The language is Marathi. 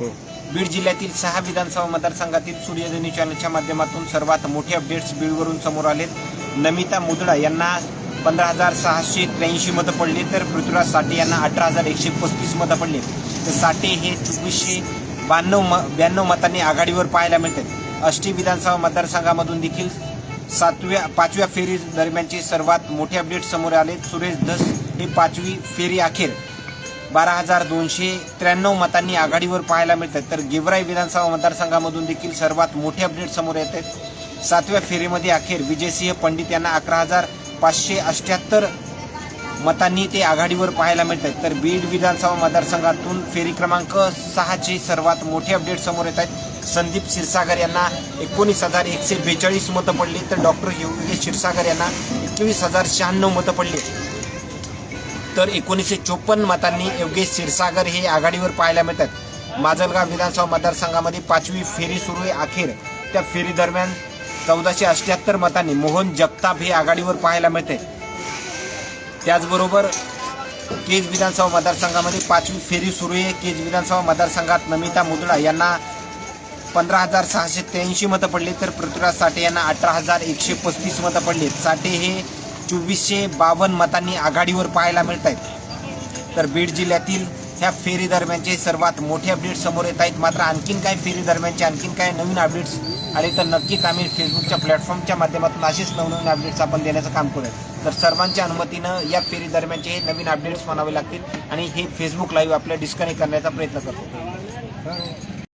बीड जिल्ह्यातील सहा विधानसभा मतदारसंघातील सूर्यधनी चॅनलच्या माध्यमातून सर्वात मोठे अपडेट्स बीडवरून समोर आलेत. नमिता मुदडा यांना पंधरा हजार सहाशे त्र्याऐंशी मतं पडली तर पृथ्वीराज साठे यांना अठरा हजार एकशे पस्तीस मतं पडली. तर साठे हे चोवीसशे ब्याण्णव म ब्याण्णव मतांनी आघाडीवर पाहायला मिळतात. अष्टी विधानसभा मतदारसंघामधून देखील सातव्या पाचव्या फेरी दरम्यानचे सर्वात मोठे अपडेट समोर आले सुरेश धस हे पाचवी फेरी अखेर बारा हजार दोनशे त्र्याण्णव मतांनी आघाडीवर पाहायला मिळतात तर गेवराई विधानसभा मतदारसंघामधून देखील सर्वात मोठे अपडेट समोर येत आहेत. सातव्या फेरीमध्ये अखेर विजयसिंह पंडित यांना अकरा हजार पाचशे अठ्ठ्याहत्तर मतांनी ते आघाडीवर पाहायला मिळतात तर बीड विधानसभा मतदारसंघातून फेरी क्रमांक सहाचे सर्वात मोठे अपडेट समोर येत आहेत. संदीप क्षीरसागर यांना एकोणीस हजार एकशे बेचाळीस मतं पडली. तर डॉक्टर योगेश क्षीरसागर यांना एकवीस हजार शहाण्णव मतं पडली. तर एकोणीसशे चोपन्न मतांनी योगेश क्षीरसागर हे आघाडीवर पाहायला मिळतात. माजलगाव विधानसभा मतदारसंघामध्ये पाचवी फेरी सुरू आहे. अखेर त्या फेरी दरम्यान चौदाशे अठ्ठ्याहत्तर मतांनी मोहन जगताप हे आघाडीवर पाहायला मिळते. त्याचबरोबर केज विधानसभा मतदारसंघामध्ये पाचवी फेरी सुरू आहे. केज विधानसभा मतदारसंघात नमिता मुदडा यांना पंधरा हजार सहाशे त्र्याऐंशी मतं पडली तर पृथ्वीराज साठे यांना अठरा हजार एकशे पस्तीस मतं पडली. साठे हे चोवीसशे बावन्न मतांनी आघाडीवर पाहायला मिळत आहेत तर बीड जिल्ह्यातील ह्या फेरी दरम्यानचे सर्वात मोठे अपडेट समोर येत आहेत. मात्र आणखीन काही फेरी दरम्यानचे आणखीन काय नवीन अपडेट्स आले तर नक्कीच आम्ही फेसबुकच्या प्लॅटफॉर्मच्या माध्यमातून असेच नवनवीन अपडेट्स आपण देण्याचं काम करूया. तर सर्वांच्या अनुमतीनं या फेरी दरम्यानचे हे नवीन अपडेट्स म्हणावे लागतील आणि हे फेसबुक लाईव्ह आपल्या डिस्कनेक्ट करण्याचा प्रयत्न करतो.